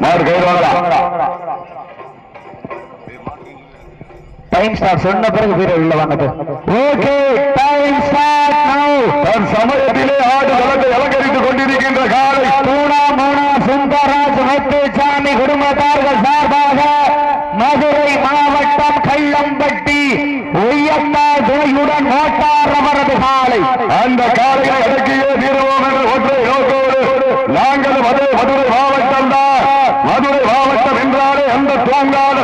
மாடு கயிறு வாங்கலாம் டைம் ஸ்டார் சொன்ன பிறகு வீரர் உள்ள வாங்க ஓகே டைம் ஸ்டார்ட் நவ தன் சமயத்திலே ஆடு களத்தை அலங்கரித்துக் கொண்டிருக்கின்ற காலை சுந்தரராஜ் முத்துசாமி குடும்பத்தார்கள் சார்பாக மதுரை மாவட்டம் கள்ளம்பட்டி ஒய்யத்தா துணையுடன் அவரது காலை. அந்த காலையை அடக்கியே என்ற நோக்கோடு நாங்கள் மதுரை மதுரை மாவட்டம் மதுரை மாவட்டம் என்றாலே அந்த தூங்காத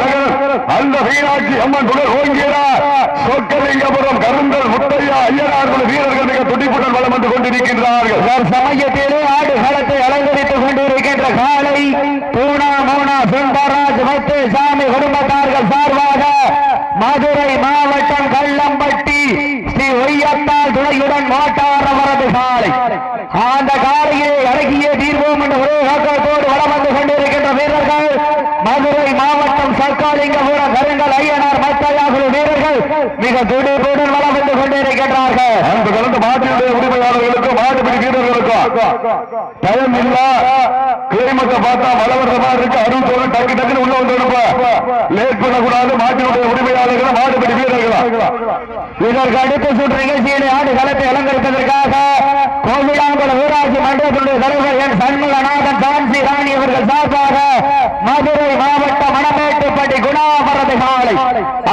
அந்த மீனாட்சி அம்மன் புகழ் ஓங்கியதார் சொக்கலிங்கபுரம் கருந்தல் முத்தையா ஐயனார்கள் வீரர்கள் மிக துடிப்புடன் வளம் வந்து கொண்டிருக்கின்றார்கள். சமயத்திலே ஆடு ஆடுகளத்தை அலங்கரித்துக் கொண்டிருக்கின்ற காலை பூனா மூனா சுந்தரராஜ் முத்துசாமி குடும்பத்தார்கள் சார்பாக மதுரை மாவட்டம் கள்ளம்பட்டி துணையுடன் மோட்டார் அவரது காலை அந்த காலையை அடக்கிய தீர்வோம் என்ற ஒரே நோக்கத்தோடு வளம் வந்து கொண்டிருக்கின்ற வீரர்கள். மதுரை மாவட்டம் சர்க்காலிங்கபுரம் கருங்கல் ஐயனார் மத்தையா குழு வீரர்கள் மிக துடிப்புடன் வளம் வந்து கொண்டிருக்கின்றார்கள். அந்த கலந்து மாட்டினுடைய உரிமையாளர்களுக்கும் மாட்டுப்பிடி வீரர்களுக்கும் பயம் இல்ல. கிளைமத்தை பார்த்தா மலவரத மாதிரி இருக்கு. அறுபத்தோடு டக்கு டக்குன்னு உள்ள வந்து லேட் பண்ணக்கூடாது மாட்டினுடைய உரிமையாளர்களும் மாட்டுப்பிடி வீரர்களும் இதற்கு அடுத்த சுற்று நிகழ்ச்சியிலே ஆடு களத்தை அலங்கரிப்பதற்காக கோவிலாங்குளம் ஊராட்சி மன்றத்தினுடைய தலைவர் என் சண்முகநாதன் தான்சி ராணி அவர்கள் சார்பாக மதுரை மாவட்டம் மணமேட்டுப்பட்டி குணாமரது காலை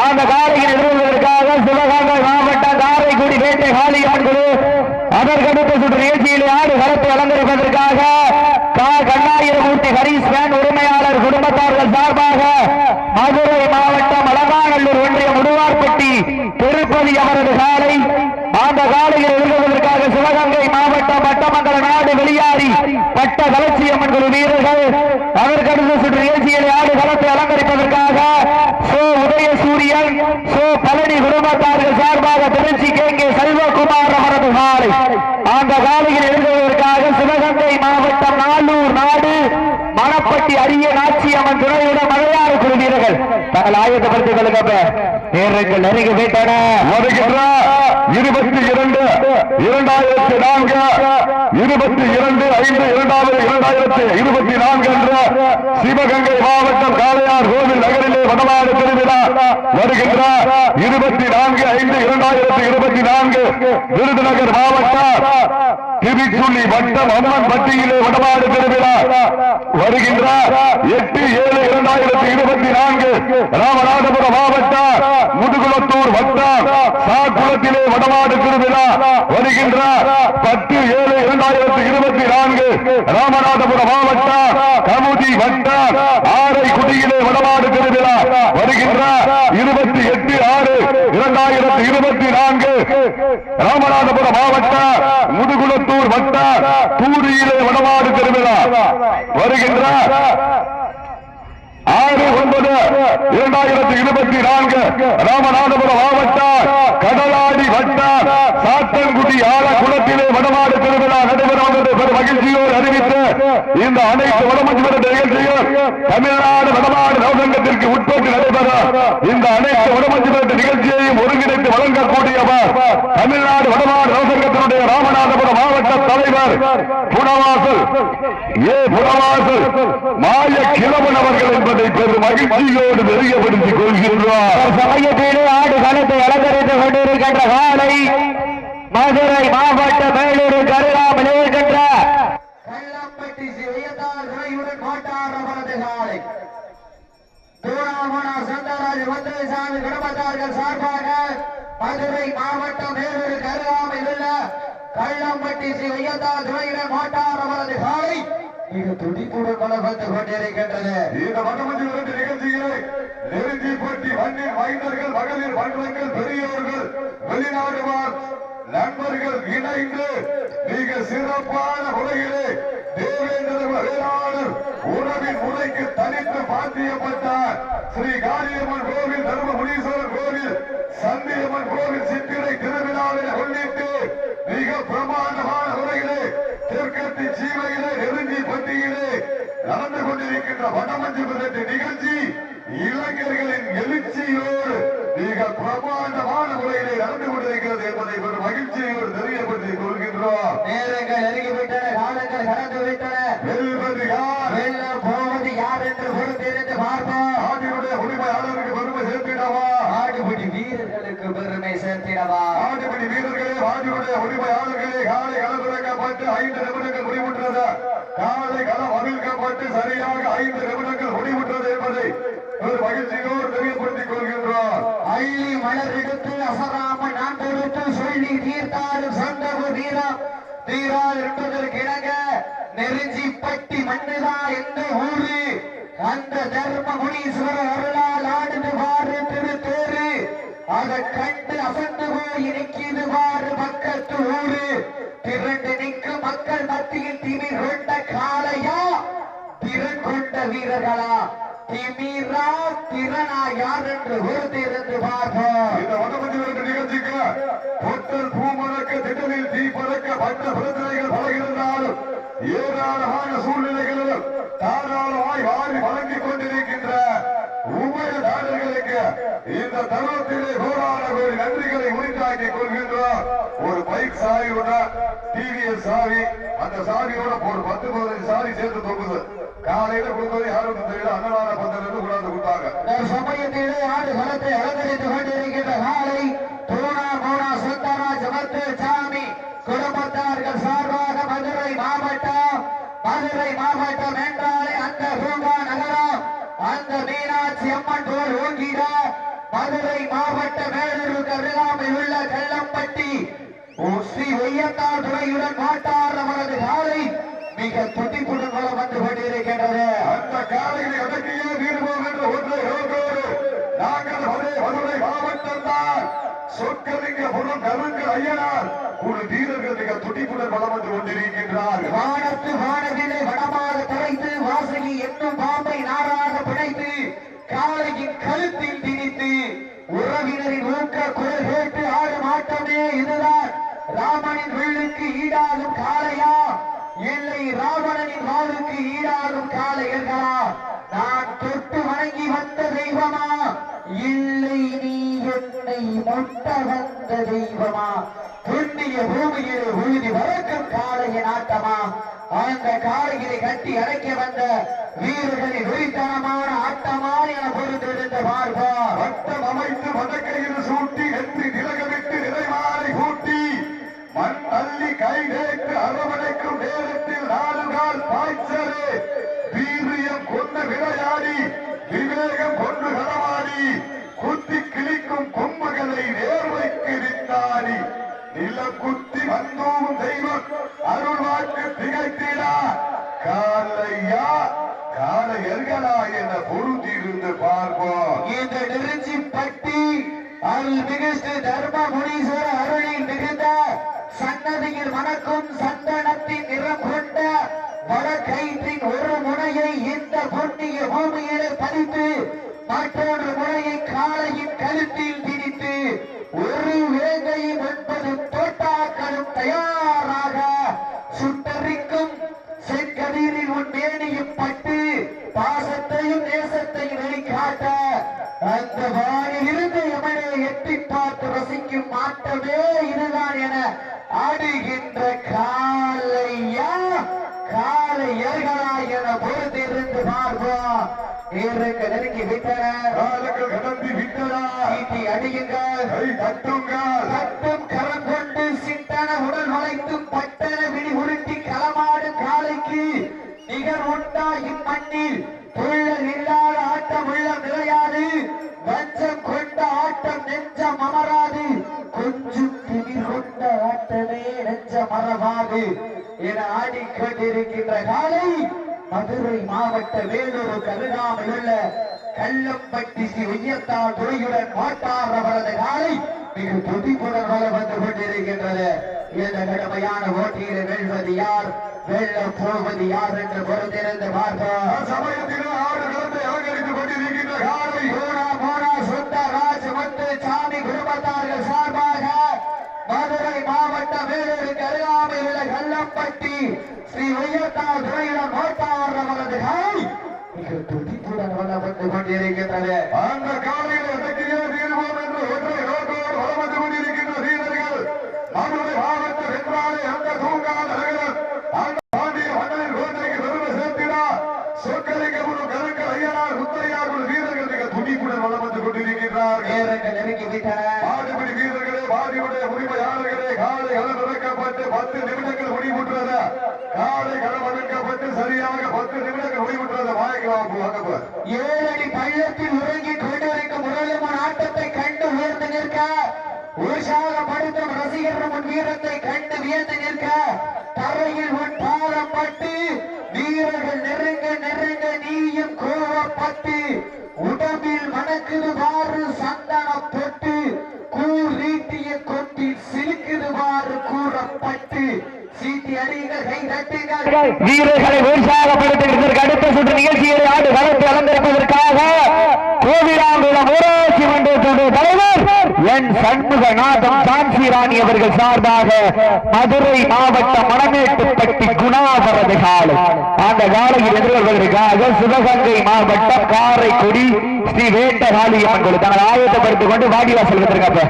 அந்த காலையில் எதிர்வதற்காக சிவகங்கை மாவட்டம் காரைக்குடி வேட்டை காளியம்மன் குழு அதற்கு சுற்று நிகழ்ச்சியிலே ஆடு களத்தை வழங்கியிருப்பதற்காக கா. கண்ணாயிரமூர்த்தி ஹரிஸ் வேன் உரிமையாளர் குடும்பத்தார்கள் சார்பாக மதுரை மாவட்டம் அலங்காநல்லூர் ஒன்றியம் முடுவார்பட்டி திருப்பதி அவரது காலை அந்த காலையில் எழுதுவதற்காக சிவகங்கை மாவட்டம் பட்டமங்கல நாடு வெளியாரி பட்ட கலட்சியம்மன் குழு வீரர்கள் அதற்கு அடுத்த சுற்று நிகழ்ச்சியில் ஆடு களத்தை அலங்கரிப்பதற்காக சோ உதய சூரியன் சோ பழனி குடும்பத்தார்கள் சார்பாக திருச்சி கே கே செல்வகுமார் அவரது காலை அந்த காலையில் எழுதுவதற்காக சிவகங்கை மாவட்டம் நாளூர் நாடு மணப்பட்டி அரிய நாச்சியம்மன் துணையுடன் மலையாறு குழு தங்கள் ஆயுதப்படுத்திக் கொள்ளுங்க நேரங்கள் நெருங்கி இருபத்தி இரண்டு இரண்டாயிரத்தி நான்கு இருபத்தி இரண்டு ஐந்து இரண்டாவது இரண்டாயிரத்தி இருபத்தி நான்கு அன்று சிவகங்கை மாவட்டம் காளையார் கோவில் நகரிலே வடநாடு திருவிழா வருகின்ற இருபத்தி நான்கு ஐந்து இரண்டாயிரத்தி இருபத்தி நான்கு விருதுநகர் மாவட்டம் திருச்சுள்ளி வட்டம் அம்மன் பட்டியிலே வடநாடு திருவிழா வருகின்றார். எட்டு ஏழு இரண்டாயிரத்தி இருபத்தி நான்கு ராமநாதபுரம் மாவட்டம் முதுகுளத்தூர் வட்டம் சாக்குளத்திலே வடநாடு திருவிழா வருகின்றார். பத்து ஏழு இரண்டாயிரத்தி இருபத்தி நான்கு ராமநாதபுரம் மாவட்டம் கமுதி வட்டம் ஆரைக்குடியிலே வடநாடு திருவிழா வருகின்றார். இருபத்தி எட்டு ஆறு இரண்டாயிரத்தி இருபத்தி நான்கு ராமநாதபுரம் மாவட்டம் முதுகுளத்தூர் வட்டம் பூரியிலே வடமாடு திருவிழா. வருகின்றார். ஆறு இரண்டாயிரத்தி இருபத்தி நான்கு ராமநாதபுரம் மாவட்டம் கடலாடி வட்டம் சாத்தன்குடி ஆலக்குளத்திலே வடமாடு திருவிழா நடைபெறுவது பெரும் மகிழ்ச்சியோடு அறிவித்து இந்த அனைத்து வடமஞ்சுவர நிகழ்ச்சிகள் தமிழ்நாடு வடமாடு நவசங்கத்திற்கு உட்பட்டு நடைபெறும் இந்த அனைத்து வடமஞ்சுவர நிகழ்ச்சியையும் ஒருங்கிணைத்து வழங்கக்கூடியவர் தமிழ்நாடு வடமாடு நவசங்கத்தினுடைய ராமநாதபுரம் மாவட்ட தலைவர் புனவாசல் ஏ புனவாசல் மாய பெரும் மகிழ்ச்சியோடு தெரியப்படுத்திக் கொள்கின்றார். சமயத்திலே ஆடு களத்தை அலங்கரித்துக் கொண்டிருக்கின்ற காலை மதுரை மாவட்ட மேலூர் கருகாமல் இருக்கின்ற கள்ளம்பட்டி சிவையத்தார் துணையுடன் கோட்டார் அவரது காலை. தூராமணா சந்தராஜ் வந்தசாமி குடும்பத்தார்கள் சார்பாக மதுரை மாவட்டம் வேலூர் கருகாமையில் உள்ள கள்ளம்பட்டி சிவையத்தார் துணையுடன் கோட்டார் அவரது காலை. மிக துடிப்புடன் வளர்ந்து கொண்டிருக்கின்றது. இந்த வடமஞ்சி விரட்டு நிகழ்ச்சிகளை நெருங்கி போட்டி மண்ணின் மைந்தர்கள் மகளிர் மன்றங்கள் பெரியோர்கள் வெளிநாடு நண்பர்கள் இணைந்து மிக சிறப்பான உலகிலே தேவேந்திர வேளாளர் உணவின் முறைக்கு தனித்து பாத்தியப்பட்டார் ஸ்ரீ காளியம்மன் கோவில் தர்ம முனீஸ்வரர் கோவில் சந்தியம்மன் கோவில் சித்திரை திருவிழாவில் முன்னிட்டு மிக பிரமாண்டமான கொண்டிருக்கின்ற வடமஞ்சு விரட்டு நிகழ்ச்சி இளைஞர்களின் எழுச்சியோடு மிக பிரமாண்டமான முறையிலே நடந்து கொண்டிருக்கிறது என்பதை ஒரு மகிழ்ச்சியோடு தெரியப்படுத்திக் கொள்கின்றோம். நேரங்கள் நெருங்கிவிட்டன காலங்கள் கடந்து விட்டன. வெல்வது யார்? வெல்ல போவது யார் என்று பொறுத்திருந்து பார்ப்போம். ஆண்டினுடைய உரிமையாளருக்கு பெருமை சேர்த்திடவா? ஆடுபடி வீரர்களுக்கு பெருமை சேர்த்திடவா? ஆண்டுபடி வீரர்களே ஆண்டினுடைய உரிமையாளர்களே காலை களமிறக்கப்பட்டு ஐந்து நிமிடங்கள் முடிவுற்றது. காலை களம் அவிழ்க்கப்பட்டு சரியாக ஐந்து நிமிடங்கள் முடிவுற்றது என்பதை ஒரு மகிழ்ச்சியோடு தெரியப்படுத்திக் கொள்கின்றார் அள்ளி மலர் எடுத்து அசராம நான் பொறுத்து சொல்லி தீர்த்தாலும் சந்தகு தீரா தீரா என்பதற்கு இணங்க நெருஞ்சி பட்டி மண்ணுதா எந்த ஊரு? அந்த தர்ம முனீஸ்வரர் அருளால் ஆடுது பாரு திருத்தேரு. அதை கண்டு அசந்து போய் நிற்கிது யார் என்று பார்ப்போம். இந்த வடமஞ்சி விரட்டு நிகழ்ச்சிக்கு திடலில் தீ பறக்க பட்ட பிரச்சனைகள் பல இருந்தாலும் ஏராளமான சூழ்நிலைகளிலும் தாராளமாய் வாரி வழங்கிக் கொண்டிருக்கின்ற உபய நாடுகளுக்கு இந்த தருணத்திலே கோடி நன்றிகளை கொள்கின்றோம் ஒரு பைக் சாவியோட டிவிஎஸ் சாவி அந்த சாவியோட ஒரு பத்து பதினஞ்சு சாவி சேர்த்து தொங்குது. காலையில கொடுப்பது யாருக்கும் தெரியல அன்னதான பந்தல் கொண்டாந்து கொடுத்தாங்க. சமயத்திலே ஆடு களத்தை அலங்கரித்துக் கொண்டிருக்கின்ற காலை தூணா மோனா சுந்தராஜ் ஜமத்து சாமி குடும்பத்தார்கள் சார்பாக மதுரை மாவட்டம் மதுரை மாவட்டம் என்றாலே அந்த பூங்கா நகரம் அந்த மீனாட்சி அம்மன் போல் ஓங்கிட மதுரை மாவட்ட மேலூருக்கு அருகாமையில் உள்ள ஒய்யத்தார் துறையுடன் மாட்டார் அவரது காலை மிக துடிப்புடன் வளம் வந்து கொண்டிருக்கின்றது. அந்த காலையில் அடக்கியே தீர்வோம் என்ற ஒன்றை நோக்கோடு நாங்கள் ஒரே மதுரை மாவட்டம் தான் சொற்கலிங்கபுரம் கருங்கல் ஐயனார். ஒரு வீரர்கள் மிக துடிப்புடன் வளம் வந்து கொண்டிருக்கின்றார் வானத்து வானவிலை வடமாக துளைத்து வாசகி என்னும் பாம்பை நாராக பிணைத்து காளையின் கழுத்தில் திணித்து உறவினரின் ஊக்க குரல் கேட்டு ஆடும் ஆட்டமே இதுதான். ராமனின் வில்லுக்கு ஈடாகும் காளையா? இல்லை ராவணனின் வாளுக்கு ஈடாகும் காளையர்களா நான் தொட்டு வணங்கி வந்த தெய்வமா? இல்லை நீ என்னை மொட்ட வந்த தெய்வமா? புண்ணிய பூமியிலே உழுதி வளர்க்கும் காளையின் ஆட்டமா? அந்த காளைகளை கட்டி அடைக்க வந்த வீரர்களின் வெறித்தனமான ஆட்டமா என பொறுத்திருந்த பார்ப்போம் வட்டம் அமைத்து வடக்கையில் சூட்டு அரவணைக்கும் நேரத்தில் நாலு பாய்ச்சலே. வீரியம் கொண்டு விளையாடி விவேகம் கொண்டு களமாடி குத்தி கிழிக்கும் கொம்புகளை நேர்வைக்கு நிற்காடி நிலம் குத்தி வந்தோம் தெய்வம் அருள் வாக்கு திகைத்திடா. காலையா கால எல்களா என பொருந்தி இருந்து பார்ப்போம். இந்த நெருஞ்சி பட்டி அருள் மிகுஸ்து தர்ம முனீஸ்வர அருளில் மிகுந்த சன்னதியில் வணக்கம் சந்தனத்தின் நிறம் கொண்ட வடக்கயிற்றின் ஒரு முனையை இந்த பொன்னிய பூமியிலே பதித்து மற்றொரு முனையை காலையின் கழுத்தில் திணித்து ஒரு வேங்கையும் ஒன்பது தோட்டாக்களும் தயார் காலங்கள் கடந்து விட்டதா? ஈட்டி அடியுங்கள். கை தட்டுங்கள். கட்டும் கரம் கொண்டு சிட்டன உடல் வளைத்தும் பட்டன மாவட்ட வேலூருக்கு அருகாமையில் உள்ள கள்ளம்பட்டி ஸ்ரீ உய்யத்தார் துறையுடன் மாட்டார் அவரது காலை மிக துடிப்புடன் வளம் வந்து கொண்டிருக்கின்றது. இந்த கடுமையான போட்டியில் வெல்வது யார்? வெல்ல போவது யார் என்று பொறுத்திருந்து பார்ப்போம். சமயத்தில் ஆறு களத்தை அலங்கரித்துக் கொண்டிருக்கின்ற காலை. போனா போனா சுந்தராஜ் வந்து சாமி குடும்பத்தார்கள் மதுரை மாவட்ட வேலூருக்கு அருகாமையில் உள்ள கள்ளம்பட்டி ஸ்ரீ உயர்த்தார் துறையிடம் மோட்டார் அவரது காலை மிக துடிப்புடன் வளம் வந்து கொண்டிருக்கின்றது. அந்த காலையில் எதற்கையோ தீர்வோம் என்று ஒன்றை நோக்கோடு வலம் வந்து கொண்டிருக்கின்ற வீரர்கள் மதுரை மாவட்டம் என்றாலே அந்த தூங்காத நகரம் அந்த பாண்டிய மன்னரின் கோட்டைக்கு பெருமை சேர்த்திடா சொற்கலிங்கபுரம் மற்றும் கருங்கல் ஐயனார் முத்தையார் குழு வீரர்கள் மிக துடிப்புடன் வளம் வந்து கொண்டிருக்கிறார்கள் நேரங்கள் நெருங்கி விட்டன மாடுபிடி வீரர்களே வாடியுடைய உரிமையாளர்களே காலை களம் இறக்கப்பட்டு பத்து நிமிடங்கள் முடிவுற்றது காலை களம் இறக்கப்பட்டு சரியாக பத்து நிமிடங்கள் முடிவுற்றது வாய்க்கலாம் வாங்க ஏழடி பள்ளத்தில் உறங்கிக் கொண்டிருக்கும் முரளிமன் ஆட்டத்தை கண்டு உயர்ந்து நிற்க உற்சாகப்படுத்தும் ரசிகர்கள் உன் வீரத்தை கண்டு வியந்து நிற்க தரையில் உன் பாலம் பட்டு வீரர்கள் நெருங்க நெருங்க நீயும் கோவப்பட்டு உடம்பில் மணக்குது பாரு சந்தன பொட்டு கூர் கொட்டில் சிலுக்குது பாரு கூறப்பட்டு. சீட்டி அடிகள் கை தட்டுங்கள். வீரர்களை உற்சாகப்படுத்துவதற்கு அடுத்த சுற்று நிகழ்ச்சியை ஆண்டு வளர்த்து வளர்ந்திருப்பதற்காக கோவிலாங்குளம் ஊராட்சி மன்றத்துடைய தலைவர் என் சண்முகநாதம் ஜான்சி ராணி அவர்கள் சார்பாக மதுரை மாவட்ட மணமேட்டுப்பட்டி குணாபரது காலை. அந்த காலையில் எதிர்கொள்வதற்காக சிவகங்கை மாவட்டம் காரைக்குடி ஸ்ரீ வேட்டகாளியம்மன் கோயில். தங்கள் ஆயத்தப்படுத்திக் கொண்டு வாடிவாசல் வந்திருக்காங்க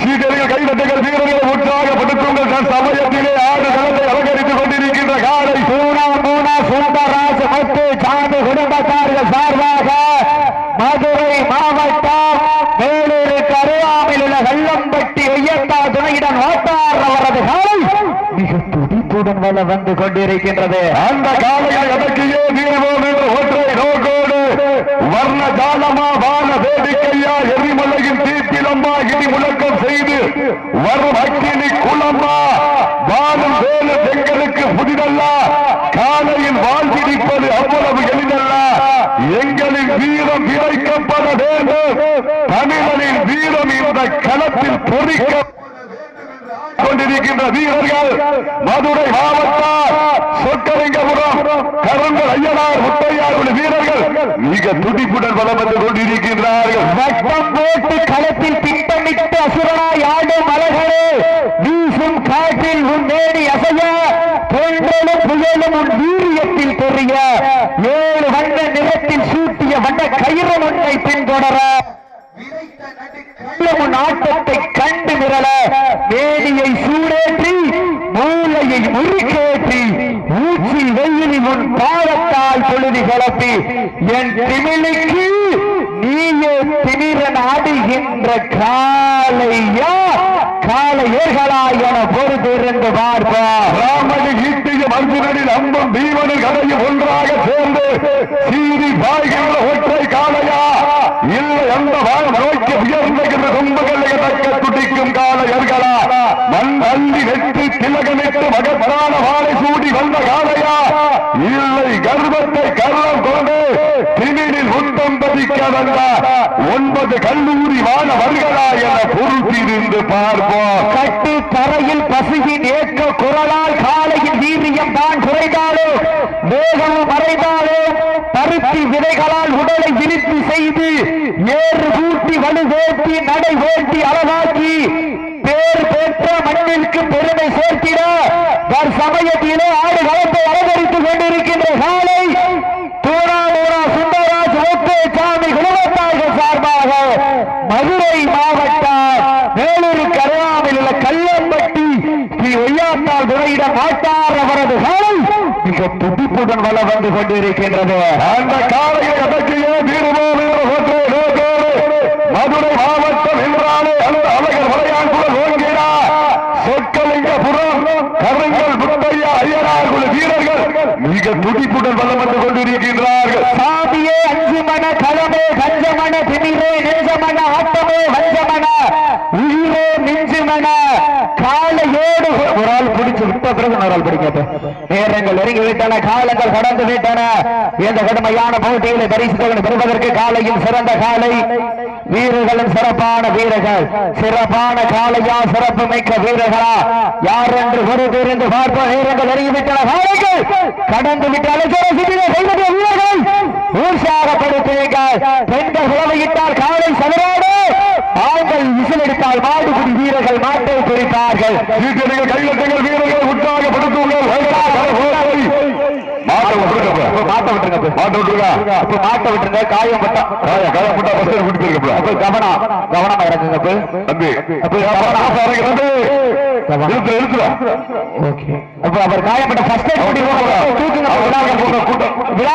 சீடர்கள் கைதட்டுகள் வீரர்களை உற்சாகப்படுத்துங்கள் தன் சமயத்திலே ஆறு களத்தை அலங்கரித்துக் கொண்டிருக்கின்ற காலை. சூனா மூனா சுந்தரராஜ் மத்து சாமி குடும்பத்தார் சார்பாக மதுரை மாவட்டம் வேலூருக்கு அருகாமையில் உள்ள வெள்ளம்பட்டி ஐயத்தா ஓட்டார் அவரது காலை மிக துடிப்புடன் வள வந்து கொண்டிருக்கின்றது. அந்த காலையை அடக்கியே தீர்வோம் என்று ஒற்றை நோக்கோடு வர்ண ஜாலமா வான வேடிக்கையா எரிமலையின் தீப்பிலம்மா இடி முழக்கம் செய்து வரும் அக்கினி குளம்மா வானம் வேலு பெண்களுக்கு புதிதல்ல காலையில் வாழ்ந்திருப்பது அவ்வளவு எளிதல்ல எங்களின் வீரம் விதைக்கப்பட வேண்டும். தமிழனின் வீரம் இந்த களத்தில் பொறிக்க கொண்டிருக்கின்ற வீரர்கள் மதுரை மாவட்ட சொக்கலிங்கபுரம் கருங்கல் ஐயனார் முத்தையார் வீரர்கள் மிக துடிப்புடன் பலம் வந்து கொண்டிருக்கின்றார்கள். வட்டம் போட்டு களத்தில் திட்டமிட்டு அசுரனாய் ஆடும் மலர்களே வீசும் காற்றில் உன் மேடி அசைய தோன்றலும் புயலும் உன் வீரியத்தில் தெரிய ஏழு வண்ண நிறத்தில் சூட்டிய வண்ண கயிறு ஒன்றை பின்தொடர விதைத்த உன் ஆட்டத்தை கண்டு மிரள மேனியை சூடேற்றி மூளையை முறுக்கேற்றி ஊற்றி வெயிலில் உன் பாதத்தால் பொழுது கலப்பி என் திமிழுக்கு நீயே திமிர நாடுகின்ற காலையா காலையர்களா என பொறுத்திருந்து பார்ப்போம் ராமனி ஈட்டியும் அர்ஜுனனின் அம்பும் பீமனின் கதையும் ஒன்றாக சேர்ந்து சீரி பாய்கின்ற ஒற்றை காலையா இல்லை அந்த வாழ் நோக்கி உயர்ந்துகின்ற கொம்புகளை தக்க துடிக்கும் காளையர்களா மண் அள்ளி வெற்றி மகப்பரான வாழை சூடி வந்த காலையா இல்லை கர்வத்தை கர்வம் கொண்டு திமிழில் உத்தம் பதிக்க வந்த ஒன்பது கல்லூரி மாணவர்களா என பொறுத்திருந்து பார்ப்போம். கட்டு தரையில் பசுகின் ஏற்ற குரலால் காலையின் வீரியம் தான் குறைந்தாலோ வேகமும் மறைந்தாலோ பருத்தி விதைகளால் உடலை விரித்து செய்து ஏறு கூட்டி வலு வேட்டி நடை வேட்டி அளவாக்கி பேர் பெற்ற மண்ணிற்கு பெருமை சேர்த்திட சமயத்திலே ஆடு களத்தை அலங்கரித்துக் கொண்டிருக்கின்ற சாலை தூராமூரா சுந்தராஜ் ஓகே சாமி குடும்பத்தார்கள் சார்பாக மதுரை மாவட்டம் வேலூர் கருவாமில் உள்ள கல்லம்பட்டி ஸ்ரீ ஒய்யாத்தால் துறையிட மாட்டார் அவரது சாலை மிக துடிப்புடன் வள வந்து கொண்டிருக்கின்றது அந்த காலையை அடக்கியே தீர்வோம் மதுரை மாவட்டம் என்றாலே அந்த அழகர் மலையான் குல சொற்கலிங்கபுரம் கருங்கல் முத்தையா ஐயனார் குல வீரர்கள் மிக துடிப்புடன் வலம் வந்து கொண்டிருக்கின்றார்கள். சாமியே அஞ்சுமன களமே கஞ்சமன திமிரே நெஞ்சமன ஆட்டமே வஞ்சமன உயிரே நெஞ்சுமன காலையோடு ஒரு ஆள் பிடிச்சு விட்ட பிறகு ஒரு ஆள் பிடிக்காது. நேரங்கள் நெருங்கி விட்டன காலங்கள் கடந்து விட்டன. இந்த கடுமையான போட்டிகளை பரிசுகளை பெறுவதற்கு காலையில் சிறந்த காலை. வீரர்களும் சிறப்பான வீரர்கள். சிறப்பான காலையா சிறப்பு மிக்க வீரர்களா யார் என்று ஒரு தெரிந்து பார்ப்போம். வீரர்கள் நெருங்கி காலைகள் கடந்து விட்டு அழைக்கிற வீரர்கள். உற்சாகப்படுத்துவீர்கள். பெண்கள் உழவையிட்டால் காலை சதுராடு. ஆண்கள் விசிலெடுத்தால் மாடுபிடி வீரர்கள் மாட்டை பிடிப்பார்கள் வீட்டிற்கு கையெழுத்துங்கள் வீரர்கள் உற்சாகப்படுத்துங்கள். விட்டுருக்கப்ப மாட்ட விட்டுருங்க மாட்ட விட்டுருக்கா அப்ப மாட்ட விட்டுருங்க. காயம் பட்டா பஸ் கூட்டி அப்ப கவனம் கவனமா அப்ப. தம்பி. அப்ப கவனம் இறங்கிறது இழுத்து இழுத்துடா ஓகே. அப்ப அவர் காயப்பட்ட ஃபர்ஸ்ட் எய்ட் பண்ணி தூக்குங்க. விழா கூட்டம் விழா